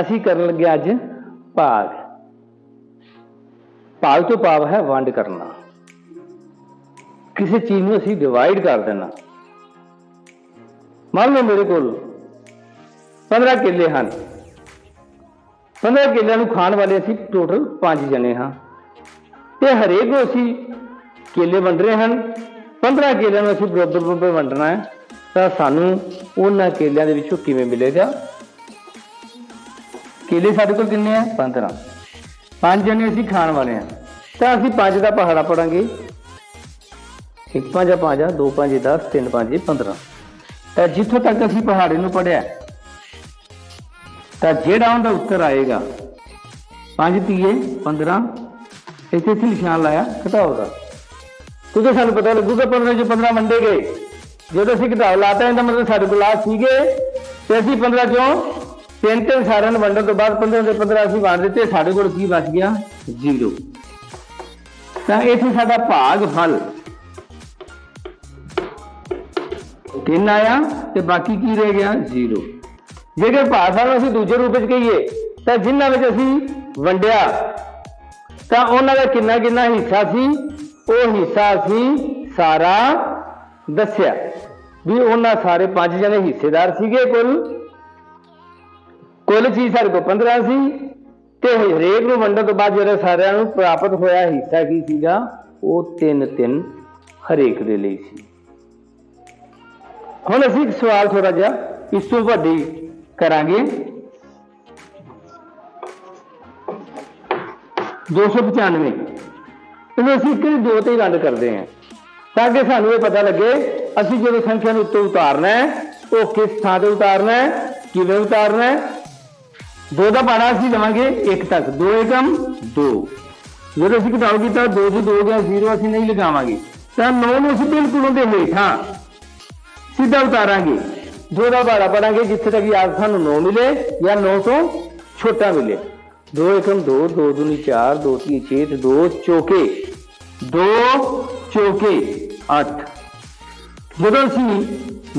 ਅਸੀਂ ਕਰਨ ਲੱਗੇ ਅੱਜ ਭਾਗ। ਭਾਗ ਤੋਂ ਭਾਵ ਹੈ ਵੰਡ ਕਰਨਾ। ਕਿਸੇ ਚੀਜ਼ ਨੂੰ ਅਸੀਂ ਡਿਵਾਈਡ ਕਰ ਦੇਣਾ। ਮੰਨ ਲਓ ਮੇਰੇ ਕੋਲ 15 ਕਿੱਲੇ ਹਨ। 15 ਕਿੱਲਿਆਂ ਨੂੰ ਖਾਣ ਵਾਲੇ ਅਸੀਂ ਟੋਟਲ 5 ਜਣੇ ਹਾਂ। ਤੇ ਹਰੇਕ ਨੂੰ ਅਸੀਂ ਕੇਲੇ ਵੰਡ ਰਹੇ ਹਨ। 15 ਕੇਲਿਆਂ ਨੂੰ ਅਸੀਂ ਬਰਾਬਰ ਬਰਾਬਰ ਵੰਡਣਾ ਹੈ। ਤਾਂ ਸਾਨੂੰ ਉਹਨਾਂ ਕੇਲਿਆਂ ਦੇ ਵਿੱਚੋਂ ਕਿਵੇਂ ਮਿਲੇਗਾ? ਕੇਲੇ ਸਾਡੇ ਕੋਲ ਕਿੰਨੇ ਆ? 15 ਪੰਜ ਜਣੇ ਅਸੀਂ ਖਾਣ ਵਾਲੇ ਹਾਂ ਤਾਂ ਅਸੀਂ ਪੰਜ ਦਾ ਪਹਾੜਾ ਪੜਾਂਗੇ। ਇੱਕ ਪੰਜ ਆ ਪੰਜ ਆ, ਦੋ ਪੰਜ 10 ਤਿੰਨ ਪੰਜ 15 ਤਾਂ ਜਿੱਥੋਂ ਤੱਕ ਅਸੀਂ ਪਹਾੜੇ ਨੂੰ ਪੜਿਆ ਤਾਂ ਜਿਹੜਾ ਉਹਦਾ ਉੱਤਰ ਆਏਗਾ 5 ਤੀਏ 15 ਇੱਥੇ ਅਸੀਂ ਨਿਸ਼ਾਨ ਲਾਇਆ, ਘਟਾਓ ਦਾ। ਕਿਉਂਕਿ ਸਾਨੂੰ ਪਤਾ ਲੱਗੂਗਾ 15 ਚ 15 ਵੰਡੇ ਗਏ। ਜਦੋਂ ਅਸੀਂ ਘਟਾਓ ਲਾਤਾ, ਇਹਦਾ ਮਤਲਬ ਸਾਡੇ ਕੋਲ ਆ ਸੀਗੇ, ਤੇ ਅਸੀਂ 15 ਚੋਂ ਤਿੰਨ ਤਿੰਨ ਸਾਰਿਆਂ ਨੂੰ ਵੰਡਣ ਤੋਂ ਬਾਅਦ 15 ਦੇ 15 ਅਸੀਂ ਵੰਡ ਦਿੱਤੇ, ਸਾਡੇ ਕੋਲ ਕੀ ਬਚ ਗਿਆ? 0 ਤਾਂ ਇੱਥੇ ਸਾਡਾ ਭਾਗ ਫਲ ਤਿੰਨ ਆਇਆ ਤੇ ਬਾਕੀ ਕੀ ਰਹਿ ਗਿਆ? 0 ਜੇਕਰ ਭਾਗ ਫਲ ਨੂੰ ਅਸੀਂ ਦੂਜੇ ਰੂਪ ਵਿੱਚ ਕਹੀਏ, ਤਾਂ ਜਿਨ੍ਹਾਂ ਵਿੱਚ ਅਸੀਂ ਵੰਡਿਆ, ਤਾਂ ਉਹਨਾਂ ਦਾ ਕਿੰਨਾ ਕਿੰਨਾ ਹਿੱਸਾ ਸੀ? ਉਹ ਹਿੱਸਾ ਅਸੀਂ ਸਾਰਾ ਦੱਸਿਆ ਵੀ ਉਹਨਾਂ ਸਾਰੇ ਪੰਜ ਜਣੇ ਹਿੱਸੇਦਾਰ ਸੀਗੇ ਕੁੱਲ। ਕੁੱਲ ਚੀਜ਼ ਸਾਡੇ ਕੋਲ 15 ਸੀ ਤੇ ਹਰੇਕ ਨੂੰ ਵੰਡਣ ਤੋਂ ਬਾਅਦ ਜਿਹੜਾ ਸਾਰਿਆਂ ਨੂੰ ਪ੍ਰਾਪਤ ਹੋਇਆ ਹਿੱਸਾ ਕੀ ਸੀਗਾ? ਉਹ ਤਿੰਨ ਤਿੰਨ ਹਰੇਕ ਦੇ ਲਈ ਸੀ। ਹੁਣ ਅਸੀਂ ਇੱਕ ਸਵਾਲ ਥੋੜਾ ਜਿਹਾ ਇਸ ਤੋਂ ਵੱਡੀ ਕਰਾਂਗੇ। 295 ਇਹਨੂੰ ਅਸੀਂ ਇੱਕ ਦੋ ਤੇ ਹੀ ਕਰਦੇ ਹਾਂ। ਤਾਂ ਕਿ ਸਾਨੂੰ ਇਹ ਪਤਾ ਲੱਗੇ, ਅਸੀਂ ਜਦੋਂ ਸੰਖਿਆ ਨੂੰ ਉੱਤੇ ਉਤਾਰਨਾ ਹੈ, ਉਹ ਕਿਸ ਥਾਂ ਤੇ ਉਤਾਰਨਾ ਹੈ, ਕਿਵੇਂ ਉਤਾਰਨਾ ਹੈ ਦੋ ਦਾ ਬਾਣਾ ਅਸੀਂ ਲਵਾਂਗੇ 1 ਤੱਕ। 2 ਏਕਮ 2 ਜਦੋਂ ਅਸੀਂ ਘਟਾਓ ਕੀਤਾ 2 ਤੋਂ 2 ਗਿਆ 0 ਅਸੀਂ ਨਹੀਂ ਲਗਾਵਾਂਗੇ। ਤਾਂ 9 ਨੂੰ ਅਸੀਂ ਬਿਲਕੁਲ ਉਹਦੇ ਹੇਠਾਂ ਸਿੱਧਾ ਉਤਾਰਾਂਗੇ। ਦੋ ਦਾ ਬਾੜਾ ਪੜਾਂਗੇ, ਜਿੱਥੇ ਤੱਕ ਯਾਦ ਸਾਨੂੰ 9 ਮਿਲੇ ਜਾਂ 9 ਤੋਂ ਛੋਟਾ ਮਿਲੇ। 2 ਏਕਮ 2 2 ਦੂਨੀ 4 2 ਤੀਏ 6 ਤੇ 2 ਚੌਕੇ। 2 ਚੌਕੇ 8 ਜਦੋਂ ਅਸੀਂ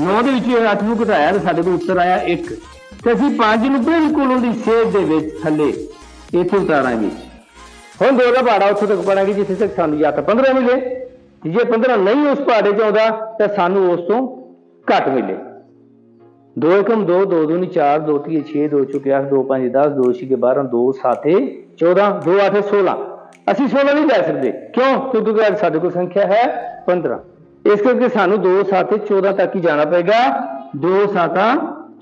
9 ਦੇ ਵਿੱਚ 8 ਨੂੰ ਘਟਾਇਆ ਤਾਂ ਸਾਡੇ ਕੋਲ ਉੱਤਰ ਆਇਆ 1 ਤੇ ਅਸੀਂ ਪੰਜ ਨੂੰ ਬਿਲਕੁਲ ਉਹਦੀ ਸੇਧ ਦੇ ਵਿੱਚ ਥੱਲੇ ਇੱਥੇ ਉਤਾਰਾਂਗੇ। ਹੁਣ ਦੋ ਦਾ ਪਹਾੜਾ ਉੱਥੇ ਤੱਕ ਪੜਾਂਗੇ ਜਿੱਥੇ ਤੱਕ ਸਾਨੂੰ ਜਾਂ ਤਾਂ 15 ਮਿਲੇ। ਜੇ 15 ਨਹੀਂ ਉਸ ਪਹਾੜੇ 'ਚ ਆਉਂਦਾ, ਤਾਂ ਸਾਨੂੰ ਉਸ ਤੋਂ ਘੱਟ ਮਿਲੇ। 2 ਏਕਮ 2 2 ਦੂਨੀ 4 2 ਤੀਏ 6 2 ਚੁਕੇ 8 2 5 10 2 ਛਿਕੇ 12 2 7 14 2 8 16 ਅਸੀਂ 16 ਨਹੀਂ ਲੈ ਸਕਦੇ। ਕਿਉਂ? ਕਿਉਂਕਿ ਸਾਡੇ ਕੋਲ ਸੰਖਿਆ ਹੈ 15 ਇਸ ਕਰਕੇ ਸਾਨੂੰ 2 7 14 ਤੱਕ ਹੀ ਜਾਣਾ ਪਏਗਾ। 2 7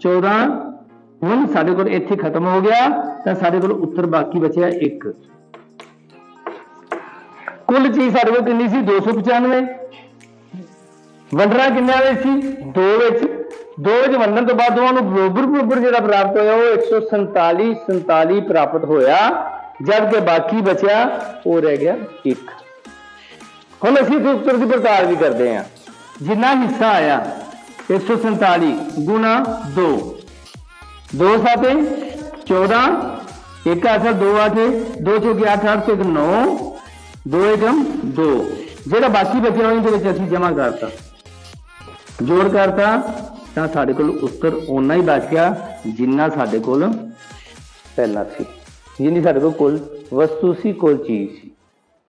14 ਹੁਣ ਸਾਡੇ ਕੋਲ ਇੱਥੇ ਖਤਮ ਹੋ ਗਿਆ, ਤਾਂ ਸਾਡੇ ਕੋਲ ਉੱਤਰ ਬਾਕੀ ਬਚਿਆ 1 ਕੁੱਲ ਚੀਜ਼ ਸਾਡੇ ਕੋਲ ਕਿੰਨੀ ਸੀ? 295 ਵੰਡਣਾ ਕਿੰਨਾ ਵਿੱਚ ਸੀ? 2 ਵਿੱਚ। 2 ਵਿੱਚ ਵੰਡਣ ਤੋਂ ਬਾਅਦ ਉਹਨਾਂ ਨੂੰ ਬਰੋਬਰ ਬਰੋਬਰ ਜਿਹੜਾ ਪ੍ਰਾਪਤ ਹੋਇਆ, ਉਹ 147 47 ਪ੍ਰਾਪਤ ਹੋਇਆ। ਜਦ ਕਿ ਬਾਕੀ ਬਚਿਆ, ਉਹ ਰਹਿ ਗਿਆ 1 ਹੁਣ ਅਸੀਂ ਇਸ ਉੱਤਰ ਦੀ ਪੜਤਾਲ ਵੀ ਕਰਦੇ ਹਾਂ। ਜਿੰਨਾ ਹਿੱਸਾ ਆਇਆ 147 2 दो साते चौदह एक का असर दो आठ दो चौके अठ अठ एक नौ ਦੋ ਏਕਮ ਦੋ। ਜਿਹੜਾ ਬਾਕੀ ਬਚਿਆ ਹੋਇਆ ਇਹਦੇ ਵਿੱਚ ਅਸੀਂ ਜਮ੍ਹਾਂ ਕਰਤਾ। ਜੋੜ ਕਰਤਾ, ਤਾਂ ਸਾਡੇ ਕੋਲ ਉੱਤਰ ਉਨਾ ਹੀ ਬਚ ਗਿਆ ਜਿੰਨਾ ਸਾਡੇ ਕੋਲ ਪਹਿਲਾਂ ਸੀ। ਜਿੰਨੀ ਸਾਡੇ ਕੋਲ ਕੁੱਲ ਵਸਤੂ ਸੀ, ਕੋਲ ਚੀਜ਼ ਸੀ।